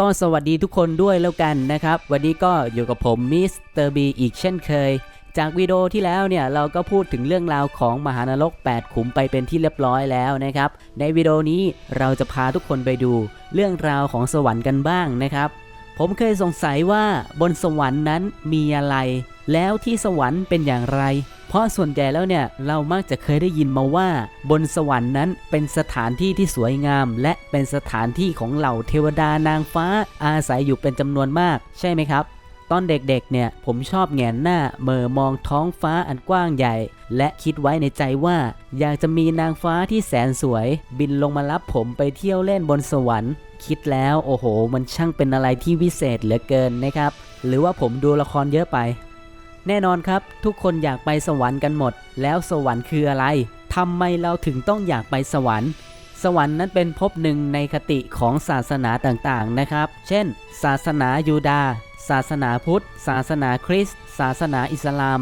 ก็สวัสดีทุกคนด้วยแล้วกันนะครับ วันนี้ก็อยู่กับผมมิสเตอร์บีอีกเช่นเคย จากวิดีโอที่แล้วเนี่ยเราก็พูดถึงเรื่องราวของมหานรก 8 ขุมไปเป็นที่เรียบร้อยแล้วนะครับ ในวิดีโอนี้เราจะพาทุกคนไปดูเรื่องราวของสวรรค์กันบ้างนะครับ ผมเคยสงสัยว่าบนสวรรค์นั้นมีอะไร แล้วที่สวรรค์เป็นอย่างไร เพราะส่วนใหญ่แล้วเนี่ยเรามักจะเคยได้ยินมาว่า บนสวรรค์นั้นเป็นสถานที่ที่สวยงาม และเป็นสถานที่ของเหล่าเทวดานางฟ้าอาศัยอยู่เป็นจำนวนมาก ใช่ไหมครับตอนเด็กๆ เนี่ย ผมชอบแงนหน้าเม่อมองท้องฟ้าอันกว้างใหญ่ และคิดไว้ในใจว่า อยากจะมีนางฟ้าที่แสนสวย บินลงมารับผมไปเที่ยวเล่นบนสวรรค์ คิดแล้วโอ้โห มันช่างเป็นอะไรที่วิเศษเหลือเกินนะครับ หรือว่าผมดูละครเยอะไป แน่นอนครับ ทุกคนอยากไปสวรรค์กันหมด แล้วสวรรค์คืออะไรทำไมเราถึงต้องอยากไปสวรรค์ สวรรค์นั้นเป็นภพหนึ่งในคติของศาสนาต่างๆนะครับ เช่น ศาสนายูดาห์ศาสนาพุทธ ศาสนาคริสต์ศาสนาอิสลาม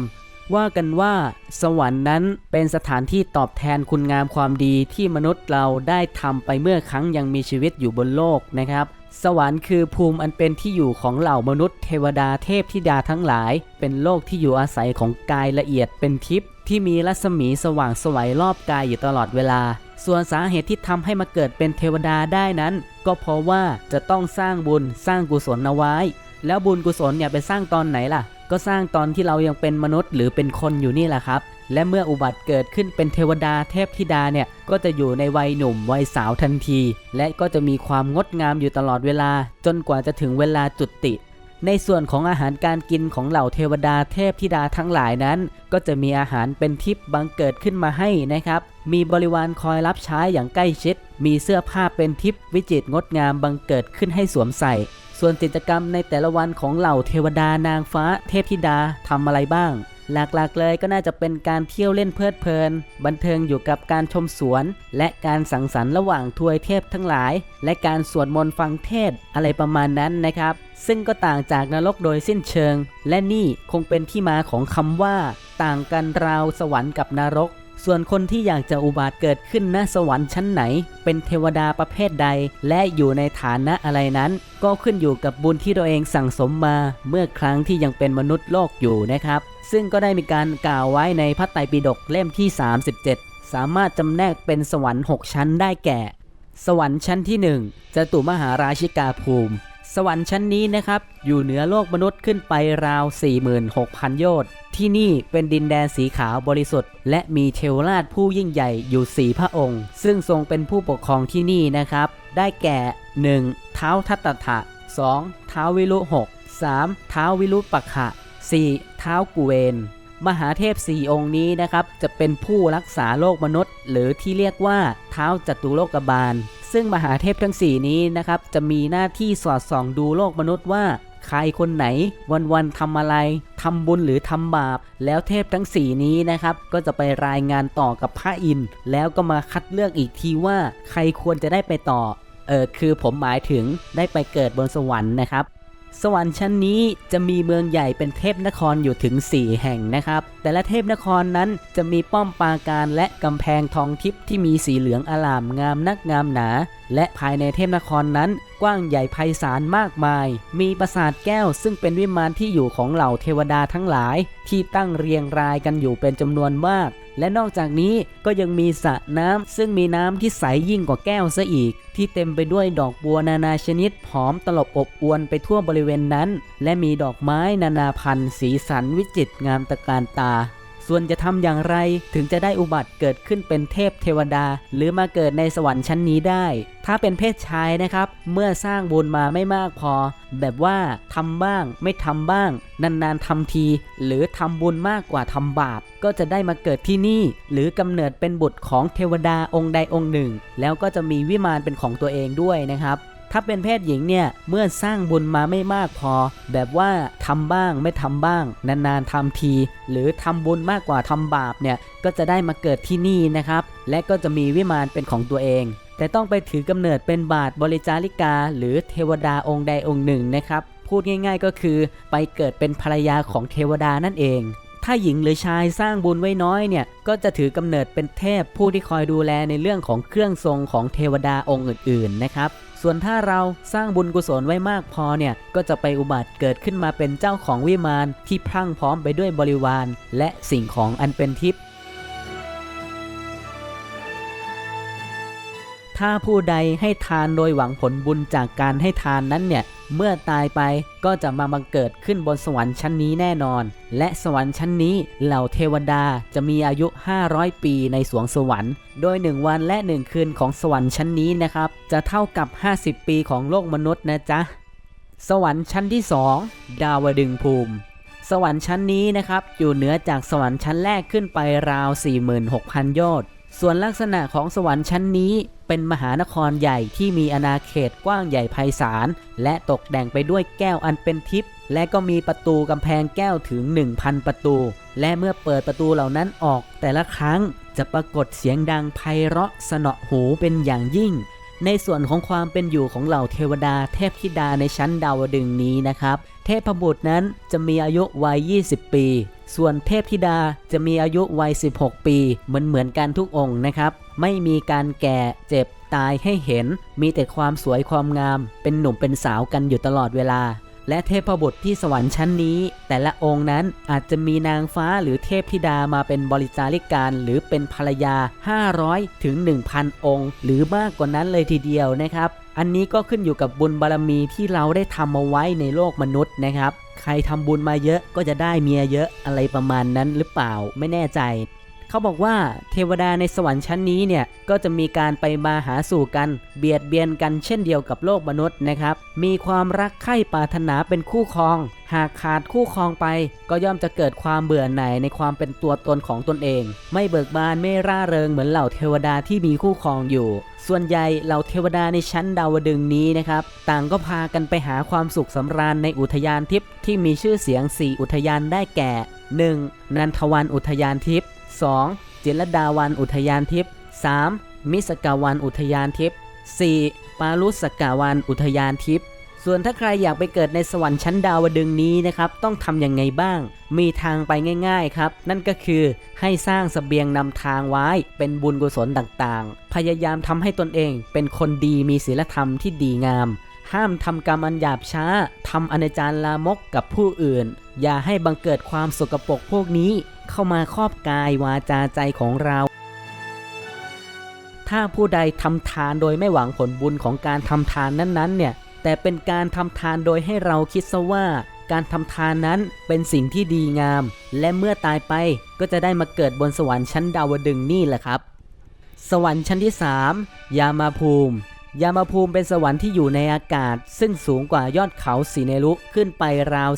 ว่ากันว่า สวรรค์นั้นเป็นสถานที่ตอบแทนคุณงามความดีที่มนุษย์เราได้ทำไปเมื่อครั้งยังมีชีวิตอยู่บนโลกนะครับ สวรรค์คือภูมิอันเป็นที่อยู่ของเหล่ามนุษย์เทวดาเทพธิดาทั้งหลาย เป็นโลกที่อยู่อาศัยของกายละเอียดเป็นทิพย์ที่มีรัศมีสว่างไสวัยรอบกายอยู่ตลอดเวลา ส่วนสาเหตุที่ทำให้มาเกิดเป็นเทวดาได้นั้น ก็เพราะว่าจะต้องสร้างบุญสร้างกุศลเอาไว้ แล้วบุญกุศลเนี่ยไปสร้างตอนไหนล่ะ ก็สร้างตอนที่เรายังเป็นมนุษย์หรือเป็นคนอยู่นี่แหละครับ และเมื่ออุบัติเกิดขึ้นเป็นเทวดาเทพธิดาเนี่ยก็จะอยู่ในวัยหนุ่มวัยสาวทันที และก็จะมีความงดงามอยู่ตลอดเวลา จนกว่าจะถึงเวลาจุดติ ในส่วนของอาหารการกินของเหล่าเทวดาเทพธิดาทั้งหลายนั้น ก็จะมีอาหารเป็นทิพย์บังเกิดขึ้นมาให้นะครับ มีบริวารคอยรับใช้อย่างใกล้ชิด มีเสื้อผ้าเป็นทิพย์วิจิตรงดงามบังเกิดขึ้นให้สวมใส่ ส่วนกิจกรรมในแต่ละวันของเหล่าเทวดานางฟ้าเทพธิดาทำอะไรบ้าง หลักๆเลยก็น่าจะเป็นการเที่ยวเล่นเพลิดเพลิน บันเทิงอยู่กับการชมสวน และการสังสรรค์ระหว่างทวยเทพทั้งหลาย และการสวดมนต์ฟังเทศอะไรประมาณนั้นนะครับ ซึ่งก็ต่างจากนรกโดยสิ้นเชิง และนี่คงเป็นที่มาของคำว่า ต่างกันราวสวรรค์กับนรก ส่วนคนที่อยากจะอุบัติเกิดขึ้นณสวรรค์ชั้นไหน เป็นเทวดาประเภทใด และอยู่ในฐานะอะไรนั้น ก็ขึ้นอยู่กับบุญที่ตัวเองสั่งสมมา เมื่อครั้งที่ยังเป็นมนุษย์โลกอยู่นะครับ ซึ่งก็ได้มีการกล่าวไว้ในพระไตรปิฎกเล่มที่ 37 สามารถจำแนกเป็นสวรรค์ 6 ชั้นได้แก่ สวรรค์ชั้นที่ 1จตุมหาราชิกาภูมิ สวรรค์ชั้นนี้นะครับ อยู่เหนือโลกมนุษย์ขึ้นไปราว 46,000 โยชน์ที่นี่เป็นดินแดนสีขาวบริสุทธิ์ และมีเทวราชผู้ยิ่งใหญ่อยู่4พระองค์ ซึ่งทรงเป็นผู้ปกครองที่นี่นะครับ ได้แก่ 1. เท้าทัตตะ 2. เท้าวิรุหก 3. เท้าวิรุปักขะ 4. เท้ากุเวน มหาเทพสี่องค์นี้นะครับ จะเป็นผู้รักษาโลกมนุษย์ หรือที่เรียกว่าเท้าจัตุโลกบาล ซึ่งมหาเทพทั้ง 4 นี้นะครับจะมีหน้าที่สอดส่องดูโลกมนุษย์ว่าใครคนไหนวันๆทำอะไรทำบุญหรือทำบาป แล้วเทพทั้ง 4 นี้นะครับ ก็จะไปรายงานต่อกับพระอินทร์แล้วก็มาคัดเลือกอีกทีว่าใครควรจะได้ไปต่อเออคือผมหมายถึงได้ไปเกิดบนสวรรค์นะครับ สวรรค์ชั้นนี้จะมีเมืองใหญ่เป็นเทพนครอยู่ถึง 4 แห่งนะครับ แต่ละเทพนครนั้นจะมีป้อมปราการและกำแพงทองทิพย์ที่มีสีเหลืองอลามงามนักงามหนา และภายในเทพนครนั้นกว้างใหญ่ไพศาลมากมาย มีปราสาทแก้วซึ่งเป็นวิมานที่อยู่ของเหล่าเทวดาทั้งหลาย ที่ตั้งเรียงรายกันอยู่เป็นจำนวนมาก และนอกจากนี้ก็ยังมีสระน้ำซึ่งมีน้ำที่ใสยิ่งกว่าแก้วซะอีก ที่เต็มไปด้วยดอกบัวนานาชนิดหอมตลบอบอวนไปทั่วบริเวณนั้น และมีดอกไม้นานาพันธุ์สีสันวิจิตรงามตะการตา ส่วนจะทำอย่างไรถึงจะได้อุบัติเกิดขึ้นเป็นเทพเทวดา หรือมาเกิดในสวรรค์ชั้นนี้ได้ ถ้าเป็นเพศชายนะครับ เมื่อสร้างบุญมาไม่มากพอ แบบว่าทำบ้างไม่ทำบ้าง นานๆทำที หรือทำบุญมากกว่าทำบาป ก็จะได้มาเกิดที่นี่ หรือกำเนิดเป็นบุตรของเทวดาองค์ใดองค์หนึ่ง แล้วก็จะมีวิมานเป็นของตัวเองด้วยนะครับ ถ้าเป็นเพศหญิงเนี่ย เมื่อสร้างบุญมาไม่มากพอ แบบว่าทำบ้างไม่ทำบ้าง นานๆทำที หรือทำบุญมากกว่าทำบาปเนี่ย ก็จะได้มาเกิดที่นี่นะครับ และก็จะมีวิมานเป็นของตัวเอง แต่ต้องไปถือกำเนิดเป็นบาทบริจาริกา หรือเทวดาองค์ใดองค์หนึ่งนะครับ พูดง่าย ๆ ก็คือไปเกิดเป็นภรรยาของเทวดานั่นเองถ้าหญิงหรือชายสร้างบุญไว้น้อยเนี่ย ก็จะถือกำเนิดเป็นเทพผู้ที่คอยดูแลในเรื่องของเครื่องทรงของเทวดาองค์อื่นๆนะครับ ส่วนถ้าเราสร้างบุญกุศลไว้มากพอเนี่ย ก็จะไปอุบัติเกิดขึ้นมาเป็นเจ้าของวิมานที่พรั่งพร้อมไปด้วยบริวาร และสิ่งของอันเป็นทิพย์ ถ้าผู้ใดให้ทานโดยหวังผลบุญจากการให้ทานนั้นเนี่ย เมื่อตายไปก็จะมาบังเกิดขึ้นบนสวรรค์ชั้นนี้แน่นอน และสวรรค์ชั้นนี้เหล่าเทวดาจะมีอายุ 500 ปีในสวงสวรรค์ โดย 1 วันและ 1 คืนของสวรรค์ชั้นนี้นะครับ จะเท่ากับ 50 ปีของโลกมนุษย์นะจ๊ะ สวรรค์ชั้นที่ 2 ดาวดึงภูมิสวรรค์ชั้นนี้นะครับอยู่เหนือจากสวรรค์ชั้นแรกขึ้นไปราว 46,000 โยชน์ ส่วนลักษณะของสวรรค์ชั้นนี้เป็นมหานครใหญ่ที่มีอาณาเขตกว้างใหญ่ไพศาล และตกแต่งไปด้วยแก้วอันเป็นทิพย์และก็มีประตูกำแพงแก้วถึง 1,000 ประตู และเมื่อเปิดประตูเหล่านั้นออกแต่ละครั้งจะปรากฏเสียงดังไพเราะสนอหูเป็นอย่างยิ่ง ในส่วนของความเป็นอยู่ของเหล่าเทวดาเทพธิดาในชั้นดาวดึงนี้นะครับ ทพบุตรนั้นจะมีอายุวัย 20 ปี ส่วนเทพธิดาจะมีอายุวัย 16 ปี เหมือนเหมือนกันทุกองค์นะครับ ไม่มีการแก่เจ็บตายให้เห็น มีแต่ความสวยความงาม เป็นหนุ่มเป็นสาวกันอยู่ตลอดเวลา และเทพบุตรที่สวรรค์ชั้นนี้ แต่ละองค์นั้นอาจจะมีนางฟ้าหรือเทพธิดามาเป็นบริจาริการหรือเป็นภรรยา 500 ถึง 1,000 องค์ หรือมากกว่านั้นเลยทีเดียวนะครับ อันนี้ก็ขึ้นอยู่กับบุญบารมีที่เราได้ทำมาไว้ในโลกมนุษย์นะครับ ใครทำบุญมาเยอะก็จะได้เมียเยอะอะไรประมาณนั้นหรือเปล่าไม่แน่ใจ เขาบอกว่าเทวดาในสวรรค์ชั้นนี้เนี่ยก็จะมีการไปมาหาสู่กันเบียดเบียนกันเช่นเดียวกับโลกมนุษย์นะครับ มีความรักใคร่ปรารถนาเป็นคู่ครอง หากขาดคู่ครองไป ก็ย่อมจะเกิดความเบื่อหน่ายในความเป็นตัวตนของตนเอง ไม่เบิกบานไม่ร่าเริงเหมือนเหล่าเทวดาที่มีคู่ครองอยู่ ส่วนใหญ่เหล่าเทวดาในชั้นดาวดึงนี้นะครับ ต่างก็พากันไปหาความสุขสำราญในอุทยานทิพย์ที่มีชื่อเสียง 4 อุทยานได้แก่ 1. นันทวันอุทยานทิพย์ 2. จิรดาวันอุทยานทิพย์ 3. มิสกาวันอุทยานทิพย์ 4. ปารุสกาวันอุทยานทิพย์ ส่วนถ้าใครอยากไปเกิดในสวรรค์ชั้นดาวดึงนี้นะครับ ต้องทำยังไงบ้าง มีทางไปง่าย ๆครับ นั่นก็คือให้สร้างสเสบียงนำทางไว้เป็นบุญกุศลต่างๆ พยายามทำให้ตนเอง เป็นคนดีมีศีลธรรมที่ดีงาม ห้ามทำกรรมอันหยาบช้าทำอนาจารลามกกับผู้อื่น อย่าให้บังเกิดความสกปรกพวกนี้เข้ามาครอบกายวาจาใจของเรา ถ้าผู้ใดทำทานโดยไม่หวังผลบุญของการทำทานนั้นๆเนี่ย แต่เป็นการทำทานโดยให้เราคิดซะว่า การทำทานนั้นเป็นสิ่งที่ดีงาม และเมื่อตายไปก็จะได้มาเกิดบนสวรรค์ชั้นดาวดึงนี่แหละครับ สวรรค์ชั้นที่ 3 ยามาภูมิ ยามาภูมิเป็นสวรรค์ที่อยู่ในอากาศ ซึ่งสูงกว่ายอดเขาสีเนรุขึ้นไปราว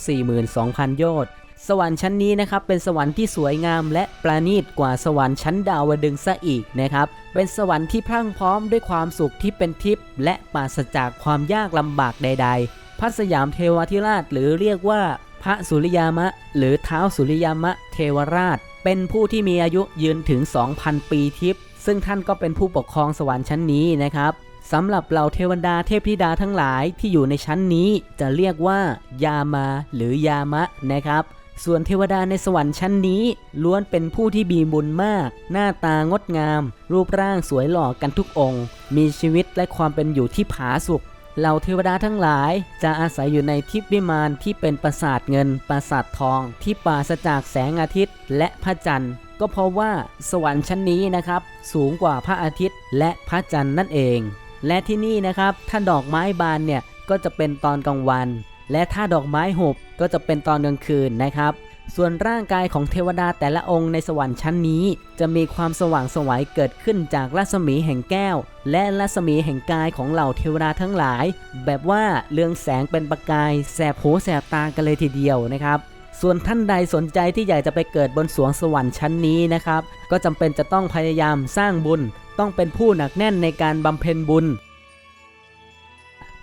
42,000 โยชน์สวรรค์ชั้นนี้นะครับเป็นสวรรค์ที่สวยงาม และประณีตกว่าสวรรค์ชั้นดาวดึงส์ซะอีกนะครับ เป็นสวรรค์ที่พรั่งพร้อมด้วยความสุขที่เป็นทิพย์และปราศจากความยากลำบากใด ๆ พระสยามเทวทิราชหรือเรียกว่าพระสุริยามะ หรือเท้าสุริยามะเทวราช เป็นผู้ที่มีอายุยืนถึง 2,000 ปีทิพย์ซึ่งท่านก็เป็นผู้ปกครองสวรรค์ชั้นนี้นะครับ สำหรับเหล่าเทวดาเทพธิดาทั้งหลายที่อยู่ในชั้นนี้จะเรียกว่า ยามาหรือยามะนะครับส่วนเทวดาในสวรรค์ชั้นนี้ล้วนเป็นผู้ที่มีบุญมาก หน้าตางดงาม รูปร่างสวยหล่อกันทุกองค์ มีชีวิตและความเป็นอยู่ที่ผาสุกเหล่าเทวดาทั้งหลายจะอาศัยอยู่ในทิพย์วิมานที่เป็นปราสาทเงินปราสาททอง ที่ปราศจากแสงอาทิตย์และพระจันทร์ก็เพราะว่าสวรรค์ชั้นนี้นะครับ สูงกว่าพระอาทิตย์และพระจันทร์นั่นเอง และที่นี่นะครับถ้าดอกไม้บานเนี่ยก็จะเป็นตอนกลางวัน และถ้าดอกไม้หุบก็จะเป็นตอนกลางคืนนะครับ ส่วนร่างกายของเทวดาแต่ละองค์ในสวรรค์ชั้นนี้ จะมีความสว่างไสวัยเกิดขึ้นจากรัศมีแห่งแก้ว และรัศมีแห่งกายของเหล่าเทวดาทั้งหลาย แบบว่าเรืองแสงเป็นประกายแสบหูแสบตากันเลยทีเดียวนะครับส่วนท่านใดสนใจที่อยากจะไปเกิดบนสวงสวรรค์ชั้นนี้นะครับ ก็จำเป็นจะต้องพยายามสร้างบุญ ต้องเป็นผู้หนักแน่นในการบำเพ็ญบุญ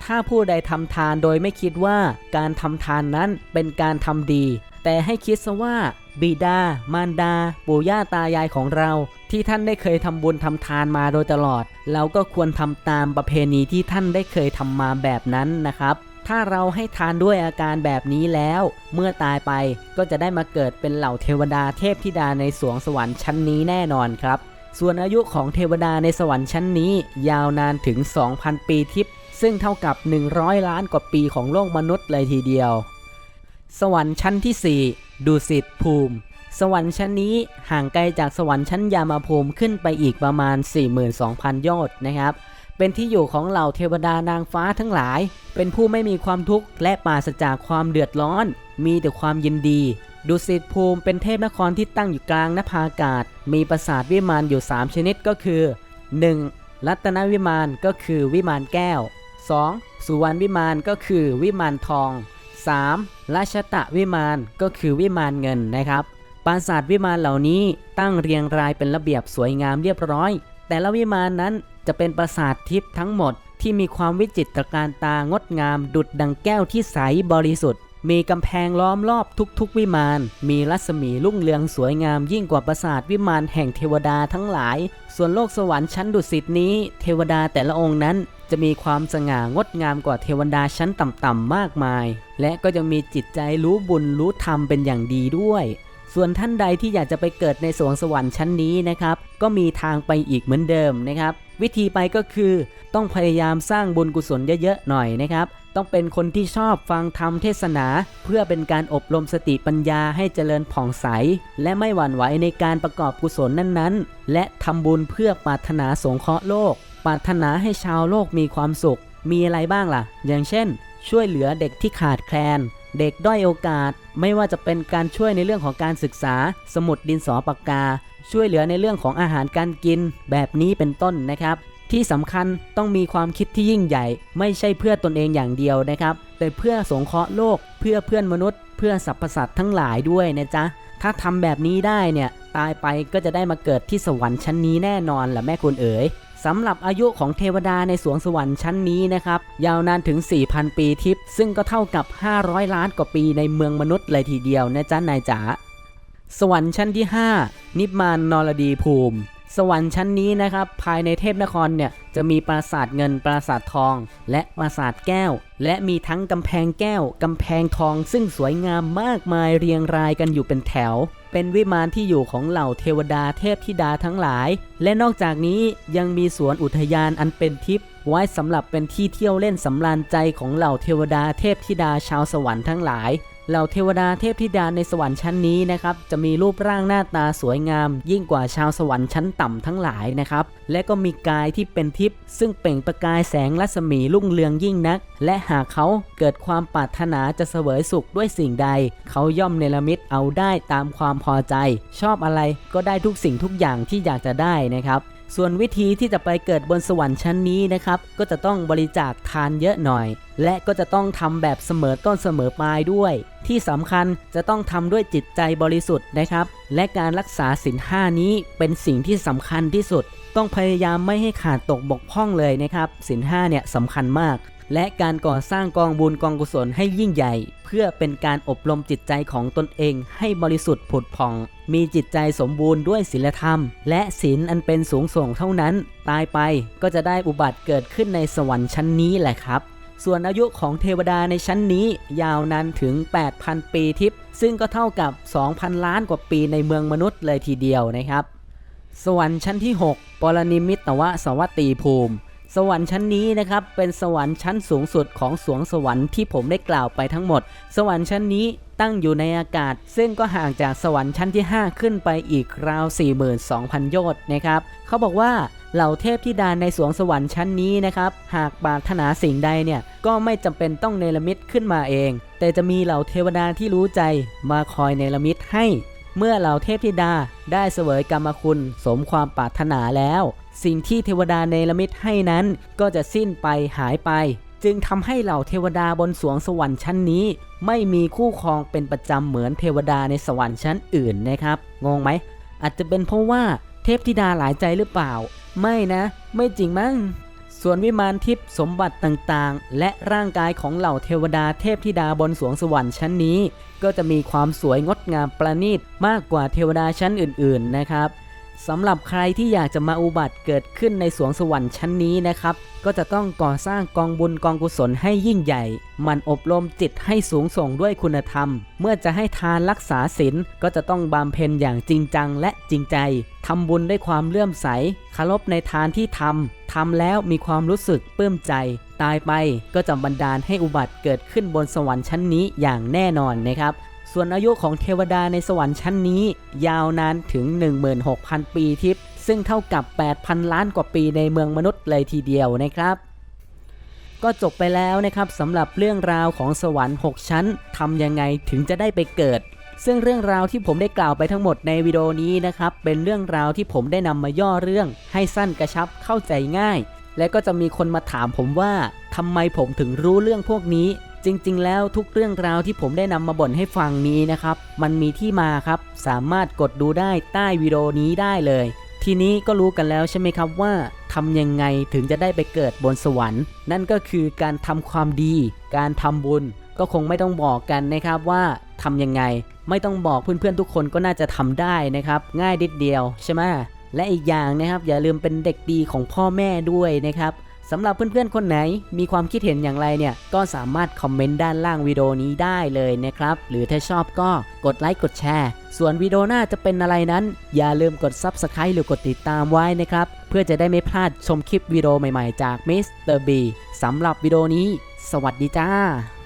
ถ้าผู้ใดทำทานโดยไม่คิดว่าการทำทานนั้นเป็นการทำดี แต่ให้คิดซะว่า บิดา มารดา ปู่ย่าตายายของเรา ที่ท่านได้เคยทำบุญทำทานมาโดยตลอด เราก็ควรทำตามประเพณีที่ท่านได้เคยทำมาแบบนั้นนะครับถ้าเราให้ทานด้วยอาการแบบนี้แล้ว เมื่อตายไปก็จะได้มาเกิดเป็นเหล่าเทวดาเทพธิดาในสวงสวรรค์ชั้นนี้แน่นอนครับ ส่วนอายุของเทวดาในสวรรค์ชั้นนี้ยาวนานถึง 2,000 ปีทิพย์ซึ่งเท่ากับ 100 ล้านกว่าปีของโลกมนุษย์เลยทีเดียว สวรรค์ชั้นที่ 4 ดุสิตภูมิ สวรรค์ชั้นนี้ห่างไกลจากสวรรค์ชั้นยามาภูมิขึ้นไปอีกประมาณ 42,000 โยชน์นะครับ เป็นที่อยู่ของเหล่าเทวดานางฟ้าทั้งหลาย เป็นผู้ไม่มีความทุกข์และปราศจากความเดือดร้อน มีแต่ความยินดี ดุสิตภูมิเป็นเทพนครที่ตั้งอยู่กลางนภาอากาศ มีปราสาทวิมานอยู่ 3 ชนิดก็คือ 1. รัตนวิมานก็คือวิมานแก้ว 2. สุวรรณวิมานก็คือวิมานทอง 3. ราชตะวิมานก็คือวิมานเงินนะครับ ปราสาทวิมานเหล่านี้ตั้งเรียงรายเป็นระเบียบสวยงามเรียบร้อย แต่ละวิมานนั้นจะเป็นปราสาททิพย์ทั้งหมดที่มีความวิจิตรการตางดงามดุดดังแก้วที่ใสบริสุทธิ์ มีกำแพงล้อมรอบทุกๆ วิมาน มีรัศมีรุ่งเรืองสวยงามยิ่งกว่าปราสาทวิมานแห่งเทวดาทั้งหลาย ส่วนโลกสวรรค์ชั้นดุสิตนี้ เทวดาแต่ละองค์นั้น จะมีความสง่างดงามกว่าเทวดาชั้นต่ำๆมากมาย และก็ยังมีจิตใจรู้บุญรู้ธรรมเป็นอย่างดีด้วย ส่วนท่านใดที่อยากจะไปเกิดในสวงสวรรค์ชั้นนี้นะครับ ก็มีทางไปอีกเหมือนเดิมนะครับ วิธีไปก็คือต้องพยายามสร้างบุญกุศลเยอะๆหน่อยนะครับ ต้องเป็นคนที่ชอบฟังธรรมเทศนา เพื่อเป็นการอบรมสติปัญญาให้เจริญผ่องใส และไม่หวั่นไหวในการประกอบกุศลนั้นๆ และทำบุญเพื่อปรารถนาสงเคราะห์โลก ปรารถนาให้ชาวโลกมีความสุข มีอะไรบ้างล่ะ อย่างเช่น ช่วยเหลือเด็กที่ขาดแคลน เด็กด้อยโอกาส ไม่ว่าจะเป็นการช่วยในเรื่องของการศึกษา สมุดดินสอปากกา ช่วยเหลือในเรื่องของอาหารการกิน แบบนี้เป็นต้นนะครับ ที่สำคัญต้องมีความคิดที่ยิ่งใหญ่ ไม่ใช่เพื่อตนเองอย่างเดียวนะครับ แต่เพื่อสงเคราะห์โลก เพื่อเพื่อนมนุษย์ เพื่อสรรพสัตว์ทั้งหลายด้วยนะจ๊ะ ถ้าทำแบบนี้ได้เนี่ยตายไปก็จะได้มาเกิดที่สวรรค์ชั้นนี้แน่นอนแหละแม่คุณเอ๋ยสำหรับอายุของเทวดาในสวงสวรรค์ชั้นนี้นะครับ ยาวนานถึง 4,000 ปีทิพย์ซึ่งก็เท่ากับ 500 ล้านกว่าปีในเมืองมนุษย์เลยทีเดียวนะจ๊ะนายจ๋าสวรรค์ชั้นที่ 5 นิพมานนรดีภูมิ สวรรค์ชั้นนี้นะครับ ภายในเทพนครเนี่ยจะมีปราสาทเงินปราสาททอง และปราสาทแก้ว และมีทั้งกำแพงแก้วกำแพงทอง ซึ่งสวยงามมากมายเรียงรายกันอยู่เป็นแถว เป็นวิมานที่อยู่ของเหล่าเทวดาเทพธิดาทั้งหลาย และนอกจากนี้ยังมีสวนอุทยานอันเป็นทิพย์ไว้สำหรับเป็นที่เที่ยวเล่นสำราญใจของเหล่าเทวดาเทพธิดาชาวสวรรค์ทั้งหลาย เหล่าเทวดาเทพธิดาในสวรรค์ชั้นนี้นะครับจะมีรูปร่างหน้าตาสวยงาม ยิ่งกว่าชาวสวรรค์ชั้นต่ำทั้งหลายนะครับและก็มีกายที่เป็นทิพย์ซึ่งเปล่งประกายแสงรัศมีรุ่งเรืองยิ่งนัก และหากเขาเกิดความปรารถนาจะเสวยสุขด้วยสิ่งใด เขาย่อมเนรมิตเอาได้ตามความพอใจ ชอบอะไรก็ได้ทุกสิ่งทุกอย่างที่อยากจะได้นะครับ ส่วนวิธีที่จะไปเกิดบนสวรรค์ชั้นนี้นะครับ ก็จะต้องบริจาคทานเยอะหน่อย และก็จะต้องทำแบบเสมอต้นเสมอปลายด้วย ที่สำคัญจะต้องทำด้วยจิตใจบริสุทธิ์นะครับ และการรักษาศีลห้านี้เป็นสิ่งที่สำคัญที่สุด ต้องพยายามไม่ให้ขาดตกบกพร่องเลยนะครับศีลห้าเนี่ยสำคัญมาก และการก่อสร้างกองบุญกองกุศลให้ยิ่งใหญ่ เพื่อเป็นการอบรมจิตใจของตนเองให้บริสุทธิ์ผุดผ่อง มีจิตใจสมบูรณ์ด้วยศีลธรรม และศีลอันเป็นสูงส่งเท่านั้น ตายไปก็จะได้อุบัติเกิดขึ้นในสวรรค์ชั้นนี้แหละครับส่วนอายุของเทวดาในชั้นนี้ยาวนานถึง 8,000 ปีทิพย์ซึ่งก็เท่ากับ 2,000 ล้านกว่าปีในเมืองมนุษย์เลยทีเดียวนะครับ สวรรค์ชั้นที่ 6 ปรนิมิตวสวัตตีภูมิ สวรรค์ชั้นนี้นะครับเป็นสวรรค์ชั้นสูงสุดของสวงสวรรค์ที่ผมได้กล่าวไปทั้งหมด สวรรค์ชั้นนี้ตั้งอยู่ในอากาศ ซึ่งก็ห่างจากสวรรค์ชั้นที่ 5 ขึ้นไปอีกราว 42,000 โยชน์นะครับเขาบอกว่าเหล่าเทพธิดาในสวงสวรรค์ชั้นนี้นะครับหากปรารถนาสิ่งใดเนี่ยก็ไม่จำเป็นต้องเนรมิตขึ้นมาเอง แต่จะมีเหล่าเทวดาที่รู้ใจมาคอยเนรมิตให้ เมื่อเหล่าเทพธิดาได้เสวยกรรมคุณสมความปรารถนาแล้ว สิ่งที่เทวดาเนรมิตให้นั้นก็จะสิ้นไปหายไป จึงทำให้เหล่าเทวดาบนสวงสวรรค์ชั้นนี้ ไม่มีคู่ครองเป็นประจำเหมือนเทวดาในสวรรค์ชั้นอื่นนะครับงงไหมอาจจะเป็นเพราะว่าเทพธิดาหลายใจหรือเปล่า ไม่นะ ไม่จริงมั้งส่วนวิมานทิพย์สมบัติต่างๆ และร่างกายของเหล่าเทวดาเทพธิดาบนสวงสวรรค์ชั้นนี้ ก็จะมีความสวยงดงามประณีตมากกว่าเทวดาชั้นอื่นๆนะครับ สำหรับใครที่อยากจะมาอุบัติเกิดขึ้นในสวงสวรรค์ชั้นนี้นะครับ ก็จะต้องก่อสร้างกองบุญกองกุศลให้ยิ่งใหญ่ มันอบรมจิตให้สูงส่งด้วยคุณธรรม เมื่อจะให้ทานรักษาศีลก็จะต้องบำเพ็ญอย่างจริงจังและจริงใจทำบุญด้วยความเลื่อมใสคารพในทานที่ทำทำแล้วมีความรู้สึกปลื้มใจ ตายไปก็จะบันดาลให้อุบัติเกิดขึ้นบนสวรรค์ชั้นนี้อย่างแน่นอนนะครับ ส่วนอายุของเทวดาในสวรรค์ชั้นนี้ ยาวนานถึง 16,000 ปีทิพย์ซึ่งเท่ากับ 8,000 ล้านกว่าปีในเมืองมนุษย์เลยทีเดียวนะครับ ก็จบไปแล้วนะครับสำหรับเรื่องราวของสวรรค์ 6 ชั้นทำยังไงถึงจะได้ไปเกิด ซึ่งเรื่องราวที่ผมได้กล่าวไปทั้งหมดในวิดีโอนี้นะครับ เป็นเรื่องราวที่ผมได้นำมาย่อเรื่อง ให้สั้นกระชับเข้าใจง่ายและก็จะมีคนมาถามผมว่าทำไมผมถึงรู้เรื่องพวกนี้ จริงๆ แล้วทุกเรื่องราวที่ผมได้นำมาบ่นให้ฟังนี้นะครับ มันมีที่มาครับ สามารถกดดูได้ใต้วิดีโอนี้ได้เลย ทีนี้ก็รู้กันแล้วใช่ไหมครับว่าทำยังไงถึงจะได้ไปเกิดบนสวรรค์ นั่นก็คือการทำความดี การทำบุญ ก็คงไม่ต้องบอกกันนะครับว่าทำยังไง ไม่ต้องบอกเพื่อนๆทุกคนก็น่าจะทำได้นะครับ ง่ายนิดเดียวใช่ไหมและอีกอย่างนะครับ อย่าลืมเป็นเด็กดีของพ่อแม่ด้วยนะครับ สำหรับเพื่อนๆคนไหน มีความคิดเห็นอย่างไรเนี่ย ก็สามารถคอมเมนต์ด้านล่างวิดีโอนี้ได้เลยนะครับ หรือถ้าชอบก็กดไลค์กดแชร์ ส่วนวิดีโอหน้าจะเป็นอะไรนั้น อย่าลืมกด Subscribe หรือกดติดตามไว้นะครับ เพื่อจะได้ไม่พลาดชมคลิปวิดีโอใหม่ๆ จาก Mr. B สำหรับวิดีโอนี้ สวัสดีจ้า